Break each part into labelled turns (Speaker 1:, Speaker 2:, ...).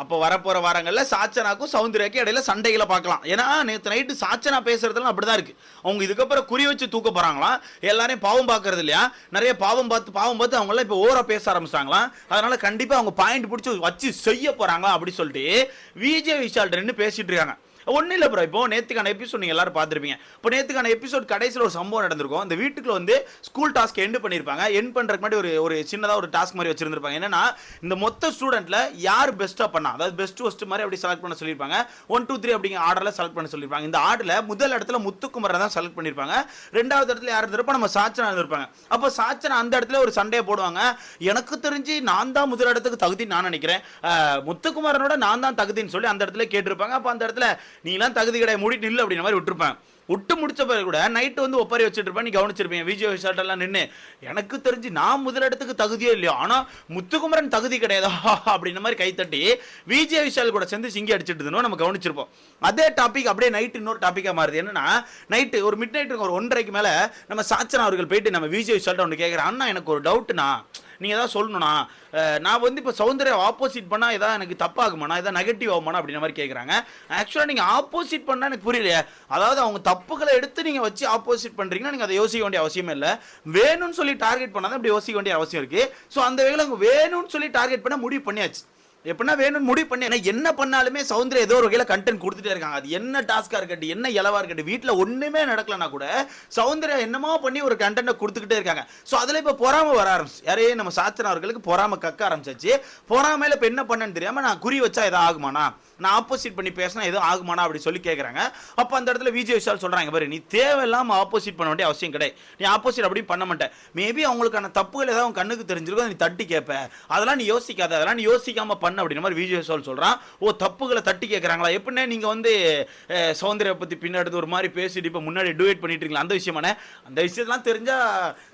Speaker 1: அப்போ வரப்போகிற வாரங்களில் சாச்சனாக்கும் சௌந்தர்யாக்கும் இடையில சண்டைகளை பார்க்கலாம். ஏன்னா நேற்று நைட்டு சாச்சனா பேசுறதுலாம் அப்படிதான் இருக்குது அவங்க இதுக்கப்புறம் குறி வச்சு தூக்க போகிறாங்களாம் எல்லாரையும் பாவம் பார்க்கறது இல்லையா? நிறைய பாவம் பார்த்து பாவம் பார்த்து அவங்களாம் இப்போ ஓரா பேச ஆரம்பிச்சிட்டாங்களாம் அதனால கண்டிப்பாக அவங்க பாயிண்ட் பிடிச்சி வச்சு செய்ய போகிறாங்களா அப்படி சொல்லிட்டு விஜய் விஷால் ரெண்டு பேசிட்டு இருக்காங்க. ஒன்றும் இல்லை ப்ரோ இப்போ நேற்றுக்கான எபிசோட் நீங்கள் எல்லாரும் பார்த்துருப்பீங்க. இப்போ நேற்றுக்கான எபிசோட் கடைசியில் ஒரு சம்பவம் நடந்திருக்கும். அந்த வீட்டுக்குள்ள வந்து ஸ்கூல் டாஸ்க் எண்ட் பண்ணியிருப்பாங்க எண்ட் பண்ணுறதுக்கு முன்னாடி ஒரு ஒரு சின்னதாக ஒரு டாஸ்க் மாதிரி வச்சிருந்திருப்பாங்க. என்னன்னா இந்த மொத்த ஸ்டூடெண்ட்டில் யார் பெஸ்ட்டாக பண்ணா அதாவது பெஸ்ட் ஃபஸ்ட் மாதிரி அப்படி செலக்ட் பண்ண சொல்லியிருப்பாங்க. ஒன் டூ த்ரீ அப்படிங்கிற ஆர்டரில் செலக்ட் பண்ண சொல்லியிருப்பாங்க. இந்த ஆர்டரில் முதல் இடத்துல முத்துக்குமரை தான் செலக்ட் பண்ணியிருப்பாங்க ரெண்டாவது இடத்துல யார் இருந்திருப்பா? நம்ம சாச்சனா இருந்திருப்பாங்க. அப்போ சாச்சனா அந்த இடத்துல ஒரு சண்டையை போடுவாங்க. எனக்கு தெரிஞ்சு நான் தான் முதல் இடத்துக்கு தகுதி நான் நினைக்கிறேன். அஹ், முத்துக்குமரனோட நான் தான் தகுதின்னு சொல்லி அந்த இடத்துல கேட்டிருப்பாங்க. அப்போ அந்த இடத்துல நீலாம் தகுதி கிடையாது மூடிட்டு நில்லு அப்படின்ற மாதிரி விட்டுருப்பேன். விட்டு முடிச்ச பிறகு கூட நைட்டு வந்து ஒப்பாரி வச்சுட்டு இருப்பேன். நீ கவனிச்சிருப்பேன் விஜய் விசாட் எல்லாம் நின்று எனக்கு தெரிஞ்சு நான் முதலிடத்துக்கு தகுதியே இல்லையோ. ஆனால் முத்துக்குமரன் தகுதி கிடையாதா அப்படின்ற மாதிரி கைத்தட்டி விஜய் விஷால் கூட சேர்ந்து சிங்கி அடிச்சிட்டு நம்ம கவனிச்சிருப்போம். அதே டாபிக் அப்படியே நைட்டு இன்னொரு டாப்பிக்காக மாறுது. என்னன்னா நைட்டு ஒரு மிட் நைட் ஒரு ஒன்றரைக்கு மேலே நம்ம சாச்சனா அவர்கள் போயிட்டு நம்ம விஜய் விஷால்ட்ட ஒன்று கேட்குறேன் அண்ணா எனக்கு ஒரு டவுட்னா நீங்கள் ஏதாவது சொல்லணும்னா நான் வந்து இப்போ சௌந்தர்யா ஆப்போசிட் பண்ணால் ஏதாவது எனக்கு தப்பாகுமாண்ணா ஏதாவது நெகட்டிவ் ஆகுமாண்ணா? அப்படின்ற மாதிரி கேட்குறாங்க ஆக்சுவலாக நீங்கள் ஆப்போசிட் பண்ணால் எனக்கு புரியலையே. அதாவது அவங்க தப்புகளை எடுத்து நீங்கள் வச்சு ஆப்போசிட் பண்ணுறீங்கன்னா நீங்கள் அதை யோசிக்க வேண்டிய அவசியமே இல்லை. வேணும்னு சொல்லி டார்கெட் பண்ணாதான் இப்படி யோசிக்க வேண்டிய அவசியம் இருக்குது ஸோ அந்த வகையில் அவங்க வேணும்னு சொல்லி டார்கெட் பண்ண முடிவு பண்ணியாச்சு. எப்படின்னா வேணும்னு முடிவு பண்ணி ஏன்னா என்ன பண்ணாலுமே சௌந்தர்யா ஏதோ ஒரு வகையில் கண்டென்ட் கொடுத்துட்டே இருக்காங்க. அது என்ன டாஸ்க்காக இருக்கட்டும் என்ன இலவாக இருக்கட்டும் வீட்டில் ஒன்றுமே நடக்கலனா கூட சௌந்தர்யா என்னமோ பண்ணி ஒரு கண்டென்ட்டை கொடுத்துக்கிட்டே இருக்காங்க. ஸோ அதில் இப்போ பொறாம வர ஆரம்பிச்சு யாரே நம்ம சாச்சனா அவர்களுக்கு பொறாம கக்க ஆரம்பிச்சாச்சு. பொறாமையில் இப்போ என்ன பண்ணேன்னு தெரியாமல் நான் குறி வச்சா எதாவது ஆகுமாண்ணா? நான் ஆப்போசிட் பண்ணி பேசினா எதுவும் ஆகுமானா அப்படி சொல்லி கேட்குறாங்க அப்போ அந்த இடத்துல விஜய் விஷால் சொல்கிறாங்க பாரு நீ தேவையில்லாமல் ஆப்போசிட் பண்ண வேண்டிய அவசியம் கிடையாது. நீ ஆப்போசிட் அப்படி பண்ண மாட்டேன் மேபி அவங்களுக்கான தப்புகள் ஏதாவது உன் கண்ணுக்கு தெரிஞ்சிருக்கும் நீ தட்டி கேட்ப அதெல்லாம் நீ யோசிக்காத அதெல்லாம் நீ யோசிக்காமல் பண்ண அப்படின்ற மாதிரி விஜய் விஷால் சொல்கிறான் ஓ தப்புகளை தட்டி கேட்குறாங்களா எப்படின்னா நீங்கள் வந்து அஹ், சௌந்தர்யா பற்றி பின்னாடி ஒரு மாதிரி பேசிட்டு இப்போ முன்னாடி டுவேட் பண்ணிட்டு இருக்கீங்களா? அந்த விஷயமான அந்த விஷயத்தெல்லாம் தெரிஞ்சால்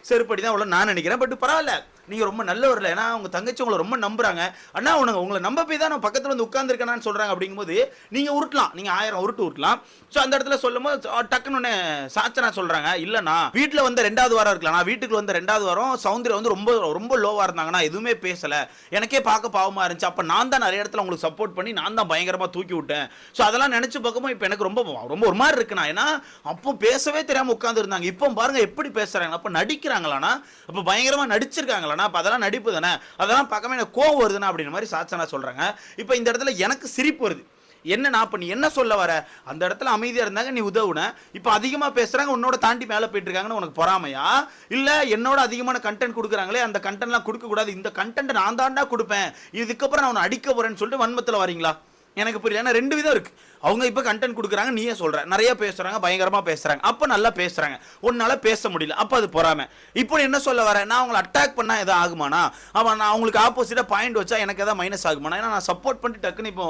Speaker 1: செருப்படி தான் அவ்வளோ நான் நினைக்கிறேன். பட் பரவாயில்ல. நீங்கள் ரொம்ப நல்லவர்ல. ஏன்னா அவங்க தங்கச்சி உங்களை ரொம்ப நம்புறாங்க. அண்ணா உனக்கு உங்களை நம்ப போய் தான் நான் பக்கத்தில் வந்து உட்காந்துருக்கேனான்னு சொல்கிறாங்க அப்படிங்கும்போது நீங்கள் உருட்டலாம். நீங்கள் ஆயிரம் உருட்டு உருட்டலாம். ஸோ அந்த இடத்துல சொல்லும் போது டக்குன்னு உடனே சாச்சனா சொல்கிறாங்க இல்லைண்ணா வீட்டில் வந்து ரெண்டாவது வாரம் இருக்கலாம் நான் வீட்டுக்கு வந்து ரெண்டாவது வாரம் சௌந்தர்யா வந்து ரொம்ப ரொம்ப லோவாக இருந்தாங்கன்னா எதுவுமே பேசலை. எனக்கே பார்க்க பாவமாக இருந்துச்சு. அப்போ நான் தான் நிறைய இடத்துல உங்களுக்கு சப்போர்ட் பண்ணி நான் தான் பயங்கரமாக தூக்கி விட்டேன். ஸோ அதெல்லாம் நினச்சி பார்க்கும்போது இப்போ எனக்கு ரொம்ப ரொம்ப ஒரு மாதிரி இருக்குண்ணா. ஏன்னா அப்போ பேசவே தெரியாமல் உட்காந்துருந்தாங்க இப்போ பாருங்க எப்படி பேசுகிறாங்க அப்போ நடிக்கிறாங்களாண்ணா. அப்போ பயங்கரமாக நடிச்சிருக்காங்களாண்ணா. அப்போ அதெல்லாம் நடிப்பு தானே. அதெல்லாம் பார்க்காம எனக்கு கோவம் வருதுண்ணா அப்படின்ற மாதிரி சாச்சனா சொல்கிறாங்க இப்போ இந்த இடத்துல எனக்கு சிரிப்பு வருது என்னண்ணா அப்போ நீ என்ன சொல்ல வர? அந்த இடத்துல அமைதியாக இருந்தாங்க நீ உதவுன. இப்போ அதிகமாக பேசுகிறாங்க உன்னோட தாண்டி மேலே போயிட்டு இருக்காங்கன்னு உனக்கு பொறாமையா? இல்லை என்னோட அதிகமான கண்டென்ட் கொடுக்குறாங்களே அந்த கண்டென்ட்லாம் கொடுக்கக்கூடாது. இந்த கண்டென்ட் நான் தாண்டா கொடுப்பேன். இதுக்கப்புறம் நான் உன்னை அடிக்க போறேன்னு சொல்லிட்டு வன்மத்தில் வரீங்களா? எனக்கு புரியல. ஏன்னா ரெண்டு விதம் இருக்கு. அவங்க இப்போ கண்டென்ட் கொடுக்குறாங்க நீயே சொல்கிற நிறைய பேசுகிறாங்க பயங்கரமாக பேசுகிறாங்க அப்போ நல்லா பேசுகிறாங்க உன்னால் பேச முடியல. அப்போ அது பொறாமல் இப்போ என்ன சொல்ல வரேன் நான் அவங்களை அட்டாக் பண்ணால் எதாவது ஆகுமானா அவன் நான் அவங்களுக்கு ஆப்போசிட்டாக பாயிண்ட் வச்சா எனக்கு எதாவது மைனஸ் ஆகுமானா ஏன்னா நான் சப்போர்ட் பண்ணிட்டு டக்குன்னு இப்போ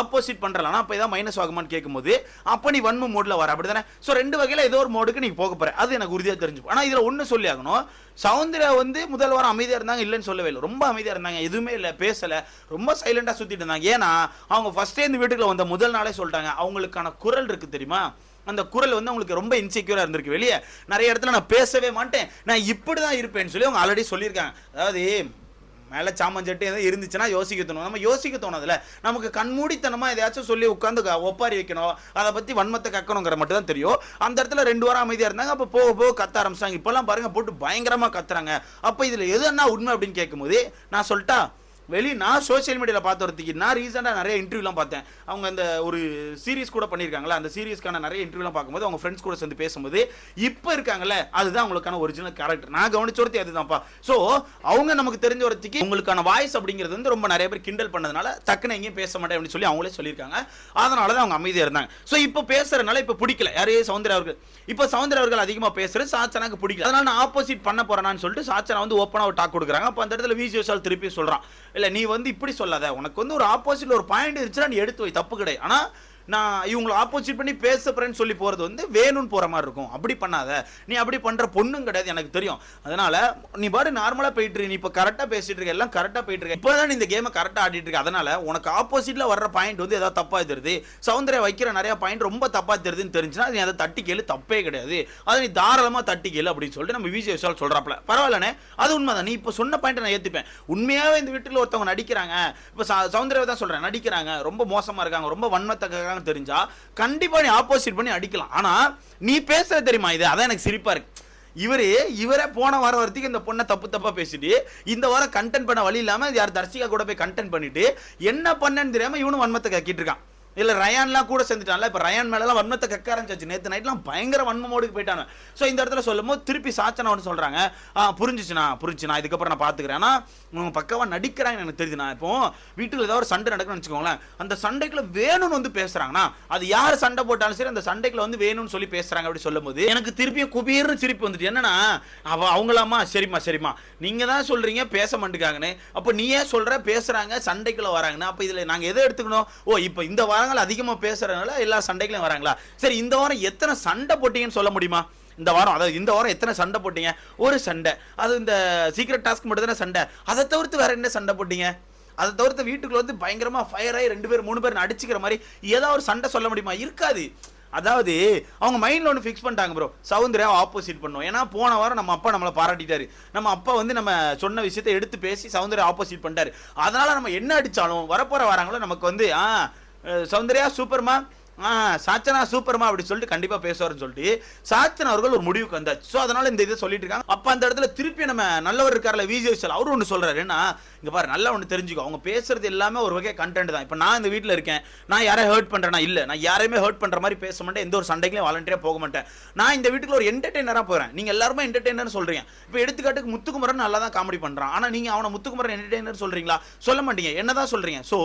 Speaker 1: ஆப்போசிட் பண்றேன் அப்போ எதாவது மைனஸ் ஆகுமான்னு கேட்கும்போது அப்போ நீ வன்மை மோடில் வர. அப்படி தானே ஸோ ரெண்டு வகையில் ஏதோ ஒரு மோடுக்கு நீ போக போகிற அது எனக்கு உறுதியாக தெரிஞ்சு ஆனால் இதில் ஒன்று சொல்லி ஆகணும். சௌந்தர்யா வந்து முதல் வாரம் அமைதியாக இருந்தாங்க இல்லைன்னு சொல்லவே இல்லை. ரொம்ப அமைதியாக இருந்தாங்க. எதுவுமே இல்லை பேசலை. ரொம்ப சைலண்டாக சுற்றிட்டு இருந்தாங்க. ஏன்னா அவங்க ஃபஸ்ட்டே இந்த வீட்டுக்குள்ள வந்த முதல் நாளே சொல்லிட்டாங்க. அவங்களுக்கான குரல் இருக்குது தெரியுமா? அந்த குரல் வந்து அவங்களுக்கு ரொம்ப இன்செக்யூராக இருந்திருக்கு. வெளியே நிறைய இடத்துல நான் பேசவே மாட்டேன். நான் இப்படி தான் இருப்பேன்னு சொல்லி அவங்க ஆல்ரெடி சொல்லியிருக்காங்க. அதாவது மேலே சாமஞ்சட்டு எதாவது இருந்துச்சுன்னா யோசிக்க தோணும். நம்ம யோசிக்க தோணுதுல நமக்கு கண்மூடித்தனமாக எதையாச்சும் சொல்லி உட்காந்து ஒப்பாரி வைக்கணும். அதை பற்றி வன்மத்தை கக்கணுங்கிற மட்டும் தான் தெரியும். அந்த இடத்துல ரெண்டு வாரம் அமைதியாக இருந்தாங்க. அப்போ போக போக கத்த ஆரம்பிச்சாங்க இப்போல்லாம் பாருங்கள் போட்டு பயங்கரமாக கத்துறாங்க. அப்போ இதில் எது என்ன உண்மை அப்படின்னு கேட்கும்போது நான் சொல்லிட்டா வெளி நான் சோஷியல் மீடியாவில் பார்த்த நான் ரீசெண்டாக நிறைய இன்டர்வியூலாம் பார்த்தேன். அவங்க அந்த ஒரு சீரீஸ் கூட பண்ணியிருக்காங்களா அந்த சீரீஸ்க்கான நிறைய இன்டர்வியூலாம் பார்க்கும்போது அவங்க ஃப்ரெண்ட்ஸ் கூட சேர்ந்து பேசும்போது இப்போ இருக்காங்கல்ல அதுதான் அவங்களுக்கான ஒரிஜினல் கேரக்டர் நான் கவனிச்சோர்த்தி அதுதான்ப்பா. ஸோ அவங்க நமக்கு தெரிஞ்ச ஒருத்திக்கு உங்களுக்கான வாய்ஸ் அப்படிங்கிறது வந்து ரொம்ப நிறைய பேர் கிண்டல் பண்ணதுனால டக்குன்னு எங்கேயும் பேச மாட்டேன் அப்படின்னு சொல்லி அவங்களே சொல்லியிருக்காங்க. அதனால தான் அவங்க அமைதியாக இருந்தாங்க. ஸோ இப்போ பேசுறதுனால இப்போ பிடிக்கல. யாரே? சௌந்தர்யா அவர்கள். இப்போ சவுந்தர அவர்கள் அதிகமாக பேசுறது சாச்சனாக்கு பிடிக்கல. அதனால நான் ஆப்போசிட் பண்ண போறேன்னு சொல்லிட்டு சாச்சனா வந்து ஓப்பனாக ஒரு டாக் கொடுக்குறாங்க. அப்போ அந்த இடத்துல விஜய் விஷால் திருப்பி சொல்கிறான் இல்ல நீ வந்து இப்படி சொல்லாத. உனக்கு வந்து ஒரு ஆப்போசிட்ல ஒரு பாயிண்ட் இருந்துச்சுன்னா நீ எடுத்து வை. தப்பு கிடையாது. ஆனா நான் இவங்களை ஆப்போசிட் பண்ணி பேசப்படுறேன்னு சொல்லி போகிறது வந்து வேணும்னு போகிற மாதிரி இருக்கும். அப்படி பண்ணாத. நீ அப்படி பண்ணுற பொண்ணும் கிடையாது எனக்கு தெரியும். அதனால் நீ பாரு நார்மலாக போயிட்டு நீ இப்போ கரெக்டாக பேசிட்டு இருக்க எல்லாம் கரெக்டாக போயிட்டு இருக்க. இப்பதான் நீ இந்த கேமை கரெக்டாக ஆடிட்டு இருக்க. அதனால் உனக்கு ஆப்போசிட்டில் வர்ற பாயிண்ட் வந்து ஏதாவது தப்பாக தெரியுது. சௌந்தர்யா வைக்கிற நிறைய பாயிண்ட் ரொம்ப தப்பாக தெரியுதுன்னு தெரிஞ்சுன்னா நீ அதை தட்டி கேளு. தப்பே கிடையாது. அதை நீ தாராளமாக தட்டி கேளு அப்படின்னு சொல்லிட்டு நம்ம விஜய் விஷால் சொல்றாப்ல பரவாயில்லண்ணே. அது உண்மைதான். நீ இப்போ சொன்ன பாயிண்ட் நான் ஏற்றுப்பேன் உண்மையாகவே இந்த வீட்டில் ஒருத்தவங்க நடிக்கிறாங்க. இப்போ சௌந்தர்யா தான் சொல்கிறேன் நடிக்கிறாங்க. ரொம்ப மோசமாக இருக்காங்க. ரொம்ப வன்மத்தக்காங்க தெரிஞ்சா கண்டிப்பா நீ ஆப்போசிட் பண்ணி அடிக்கலாம். ஆனா நீ பேசுறது தெரியுமா இது? அதான் எனக்கு சிரிப்பா இருக்கு. இவரு இவரே போன வாரம் வரத்துக்கு இந்த பொண்ணை தப்பு தப்பா பேசிட்டு இந்த வாரம் கண்டென்ட் பண்ண வழி இல்லாம யார் தர்ஷிகா கூட போய் கண்டென்ட் பண்ணிட்டு என்ன பண்ணேன்னு தெரியாம இவனும் வன்மத்தை கக்கிட்டு இருக்கான். இல்ல ரயான்லாம் கூட சேர்ந்துட்டான்ல. இப்ப ரயான் மேலலாம் வன்மத்தை கக்க ஆரம்பிச்சாச்சு நேத்து நைட்லாம் பயங்கர வன்ம போயிட்டாங்க. ஸோ இந்த இடத்துல சொல்லும் போது திருப்பி சாச்சனா ஒன்று சொல்றாங்க. ஆ புரிஞ்சுச்சுண்ணா புரிஞ்சுண்ணா இதுக்கப்புறம் நான் பாத்துக்கிறேன். ஆனா உங்க பக்காவா நடிக்கிறாங்கன்னு எனக்கு தெரியுதுண்ணா இப்போ வீட்டுல ஏதாவது ஒரு சண்டை நடக்குன்னு வச்சுக்கோங்களேன். அந்த சண்டைக்குள்ள வேணும்னு வந்து பேசுகிறாங்கண்ணா அது யார் சண்டை போட்டாலும் சரி அந்த சண்டைக்குள்ள வந்து வேணும்னு சொல்லி பேசுறாங்க அப்படி சொல்லும் போது எனக்கு திருப்பியும் குபீர்னு சிரிப்பு வந்துட்டு என்னன்னா அவ அவங்களாமா சரிம்மா சரிம்மா. நீங்க தான் சொல்றீங்க பேச மாட்டேங்காங்கன்னு அப்போ நீ ஏன் சொல்ற பேசுறாங்க சண்டைக்குள்ள வராங்கன்னு. அப்ப இதுல நாங்க எதை எடுத்துக்கணும்? ஓ இப்போ இந்த வாரம் வாரங்கள் அதிகமா பேசுறதுனால எல்லா சண்டைகளையும் வராங்களா? சரி இந்த வாரம் எத்தனை சண்டை போட்டீங்கன்னு சொல்ல முடியுமா? இந்த வாரம் அதாவது இந்த வாரம் எத்தனை சண்டை போட்டீங்க? ஒரு சண்டை. அது இந்த சீக்ரெட் டாஸ்க் மட்டும் தானே சண்டை? அதை தவிர்த்து வேற என்ன சண்டை போட்டீங்க? அதை தவிர்த்து வீட்டுக்குள்ள வந்து பயங்கரமாக ஃபயர் ஆகி ரெண்டு பேர் மூணு பேர் அடிச்சுக்கிற மாதிரி ஏதாவது ஒரு சண்டை சொல்ல முடியுமா? இருக்காது. அதாவது அவங்க மைண்ட்ல ஒன்று ஃபிக்ஸ் பண்ணிட்டாங்க ப்ரோ சௌந்தர்யா ஆப்போசிட் பண்ணுவோம் ஏன்னா போன வாரம் நம்ம அப்பா நம்மளை பாராட்டிட்டாரு. நம்ம அப்பா வந்து நம்ம சொன்ன விஷயத்தை எடுத்து பேசி சௌந்தர்யா ஆப்போசிட் பண்ணிட்டாரு. அதனால நம்ம என்ன அடித்தாலும் வரப்போற வராங்களோ நமக்கு வந்து ஆ அஹ், சௌந்தர்யா சூப்பர்மா ஆ சாச்சனா சூப்பர்மா அப்படி சொல்லிட்டு கண்டிப்பா பேசுவாருன்னு சொல்லிட்டு சாச்சன் அவர்கள் ஒரு முடிவுக்கு வந்தாச்சு. ஸோ அதனால இந்த இதை சொல்லிட்டு இருக்காங்க. அப்ப அந்த இடத்துல திருப்பி நம்ம நல்லவர் இருக்கார்ல விஜய் விஷால் அவரும் ஒன்று சொல்றாரு. ஏன்னா இங்க பாரு நல்லா ஒன்று தெரிஞ்சுக்கோ. அவங்க பேசுறது எல்லாமே ஒரு வகை கண்டென்ட் தான். இப்போ நான் இந்த வீட்டில் இருக்கேன். நான் யாரையும் ஹர்ட் பண்றேனா? இல்லை. நான் யாரையுமே ஹர்ட் பண்ற மாதிரி பேச மாட்டேன். எந்த ஒரு சண்டைக்குலையும் வாலண்டியா போக மாட்டேன். நான் இந்த வீட்டுக்கு ஒரு என்டர்டைனராக போறேன். நீங்க எல்லாருமே என்டர்டைனர் சொல்றீங்க. இப்போ எடுத்துக்காட்டுக்கு முத்துக்குமரன் நல்லா தான் காமெடி பண்றான். ஆனா நீங்க அவனை முத்துக்குமரன் என்டர்டைனர் சொல்றீங்களா? சொல்ல மாட்டீங்க. என்னதான் சொல்றீங்க? ஸோ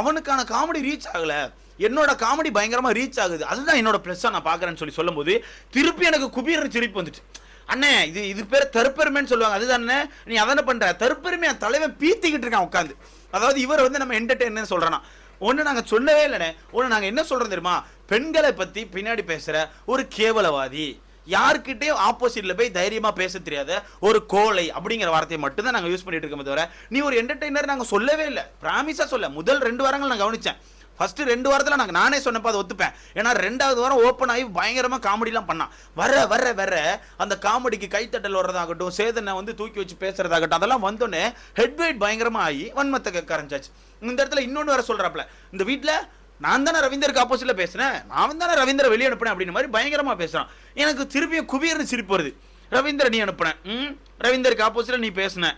Speaker 1: அவனுக்கான காமெடி ரீச் ஆகலை. என்னோட காமெடி பயங்கரமாக ரீச் ஆகுது. அதுதான் என்னோட ப்ளஸ்ஸாக நான் பார்க்குறேன்னு சொல்லி சொல்லும்போது திருப்பி எனக்கு குபீர்னு சிரிப்பு வந்துட்டு அண்ணே இது இது பேர் தற்பெருமைன்னு சொல்லுவாங்க. அதுதானே? நீ அதானே பண்ணுற தற்பெருமை என் தலைவன் பீத்திக்கிட்டு இருக்கான் உட்காந்து அதாவது இவர் வந்து நம்ம என்டர்டெயின்னு சொல்கிறேன்னா ஒன்று நாங்கள் சொல்லவே இல்லைண்ணே. ஒன்று நாங்கள் என்ன சொல்கிறோம் தெரியுமா? பெண்களை பற்றி பின்னாடி பேசுகிற ஒரு கேவலவாதி. யாருக்கிட்டேயும் ஆப்போசிட்ல போய் தைரியமா பேச தெரியாத ஒரு கோழை அப்படிங்கிற வார்த்தையை மட்டும்தான் நாங்கள் யூஸ் பண்ணிட்டு இருக்கோமே தவிர நீ ஒரு என்டர்டெய்னர் நாங்கள் சொல்லவே இல்லை. பிராமிஸா சொல்ல. முதல் ரெண்டு வாரங்கள் நான் கவனிச்சேன். ஃபர்ஸ்ட் ரெண்டு வாரத்தில் நாங்கள் நானே சொன்னப்போ அதை ஒத்துப்பேன். ஏன்னா ரெண்டாவது வாரம் ஓப்பன் ஆகி பயங்கரமாக காமெடிலாம் பண்ணான். வர வர வர அந்த காமெடிக்கு கைத்தட்டல் வர்றதாகட்டும் சேதனை வந்து தூக்கி வச்சு பேசுறதாகட்டும் அதெல்லாம் வந்தோடனே ஹெட் வெயிட் பயங்கரமாக ஆகி வன்மத்தை கரைஞ்சாச்சு இந்த இடத்துல இன்னொன்று வேற சொல்கிறாப்புல இந்த வீட்டில் நான் தானே ரவீந்தருக்கு ஆப்போசிட்ல பேசுனேன். நான் தானே ரவீந்திர வெளியே அனுப்பினேன் அப்படின்னு மாதிரி பயங்கரமாக பேசுகிறான் எனக்கு திருப்பியும் குபீர்னு சிரிப்பு வருது. ரவீந்திர நீ அனுப்புனேன் ம்? ரவீந்தருக்கு ஆப்போசிட்டில் நீ பேசுன.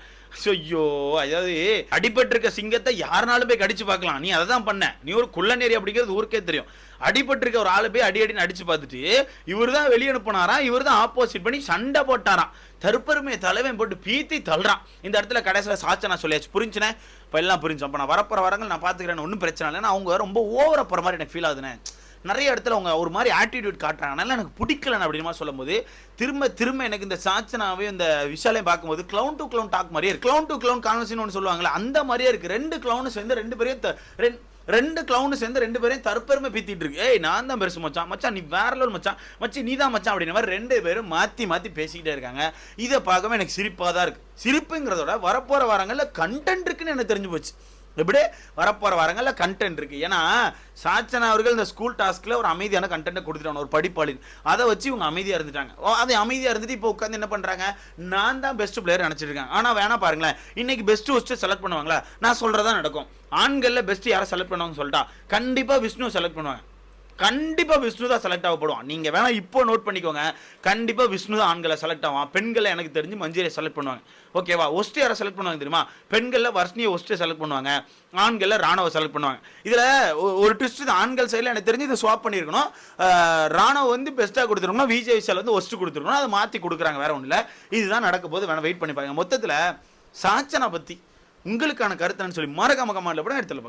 Speaker 1: ஐயோ அதாவது அடிபட்டிருக்க சிங்கத்தை யாருனாலும் போய் கடிச்சு பார்க்கலாம். நீ அதை தான் பண்ண. நீ ஒரு குள்ளநேரி அப்படிங்கிறது ஊருக்கே தெரியும். அடிபட்டிருக்க ஒரு ஆளு போய் அடி அடின்னு அடிச்சு பார்த்துட்டு இவர் தான் வெளியே அனுப்புனாராம் இவர் தான் ஆப்போசிட் பண்ணி சண்டை போட்டாராம். தற்பெருமையை தலைவன் போட்டு பீத்தி தள்ளுறான். இந்த இடத்துல கடைசியில் சாச்சை நான் சொல்லியாச்சு. புரிஞ்சுனேன்? இப்போ எல்லாம் புரிஞ்சு அப்போ நான் வரப்போகிற வரங்கள் நான் பார்த்துக்கிறேன் ஒன்றும் பிரச்சனை இல்லை. ஏன்னா அவங்க ரொம்ப ஓவர போகிற மாதிரி எனக்கு ஃபீல் ஆகுதுண்ணே நிறைய இடத்துல அவங்க ஒரு மாதிரி ஆட்டிடியூட் காட்டுறாங்க. அதனால எனக்கு பிடிக்கலன்னு அப்படின்னு சொல்லும்போது திரும்ப திரும்ப எனக்கு இந்த சாச்சனாவே இந்த விஷாலையும் பார்க்கும்போது க்ளவுன் டு க்ளவுன் டாக் மாதிரியே இருக்கு. க்ளவுன் டு க்ளவுன் கான்வர்சேஷன் ஒன்று சொல்லுவாங்களே அந்த மாதிரியே இருக்கு. ரெண்டு க்ளவுனு சேர்ந்து ரெண்டு பேரையும் த- ரெண்டு ரெண்டு சேர்ந்து ரெண்டு பேரையும் தற்பெருமை பீத்திட்டு இருக்கு. ஏய் நான் தான் பெருசு மச்சான். மச்சான் நீ வேற லெவல் மச்சான். மச்சி நீ தான் மச்சான் அப்படின்ற மாதிரி ரெண்டு பேரும் மாற்றி மாற்றி பேசிக்கிட்டே இருக்காங்க. இதை பார்க்கவே எனக்கு சிரிப்பாக தான் இருக்குது சிரிப்புங்கிறதோட வரப்போகிற வாரங்களில் கண்டென்ட் இருக்குன்னு எனக்கு தெரிஞ்சு போச்சு. எப்படி வரப்போற வாரங்களில் கண்டென்ட் இருக்கு. ஏன்னா சாச்சனா அவர்கள் இந்த ஸ்கூல் டாஸ்க்ல ஒரு அமைதியான கண்டென்ட் கொடுத்துட்டாங்க ஒரு படிப்பாளின். அதை வச்சு இவங்க அமைதியா இருந்துட்டாங்க. ஓ, அது அமைதியா இருந்துட்டு இப்போ உட்காந்து என்ன பண்றாங்க? நான் தான் பெஸ்ட் பிளேயர் நினைச்சிருக்கேன். இருக்காங்க ஆனா வேணா பாருங்களேன். இன்னைக்கு பெஸ்ட் ஹோஸ்ட் செலக்ட் பண்ணுவாங்களா நான் சொல்றதா நடக்கும். ஆண்கள்ல பெஸ்ட் யாரை செலக்ட் பண்ணுவாங்கன்னு சொல்லிட்டா? கண்டிப்பா விஷ்ணு செலக்ட் பண்ணுவாங்க. கண்டிப்பாக விஷ்ணு தான் செலக்ட் ஆகப்படுவான். நீங்கள் வேணால் இப்போ நோட் பண்ணிக்கோங்க. கண்டிப்பாக விஷ்ணு தான் ஆண்களை செலக்ட் ஆவான். பெண்களை எனக்கு தெரிஞ்சு மஞ்சரியை செலக்ட் பண்ணுவாங்க. ஓகேவா ஒஸ்ட் யாரை செலக்ட் பண்ணுவாங்க தெரியுமா? பெண்களில் வர்ஷ்ணியை ஒஸ்ட்டை செலக்ட் பண்ணுவாங்க. ஆண்களில் ராணுவ செலக்ட் பண்ணுவாங்க. இதில் ஒரு ட்விஸ்ட் இது. ஆண்கள் சைடில் எனக்கு தெரிஞ்சு இதை ஸ்வாப் பண்ணியிருக்கணும். ராணுவ வந்து பெஸ்ட்டாக கொடுத்துருக்கணும். விஜய் விஷால் வந்து ஒஸ்ட் கொடுத்துருக்கணும். அதை மாற்றி கொடுக்குறாங்க. வேற ஒன்றும் இல்லை இதுதான் நடக்க போது வேணால் வெயிட் பண்ணி பாருங்க. மொத்தத்தில் சாச்சனா பற்றி உங்களுக்கான கருத்துன்னு சொல்லி மறக்காம கமாண்டில் கூட எடுத்துல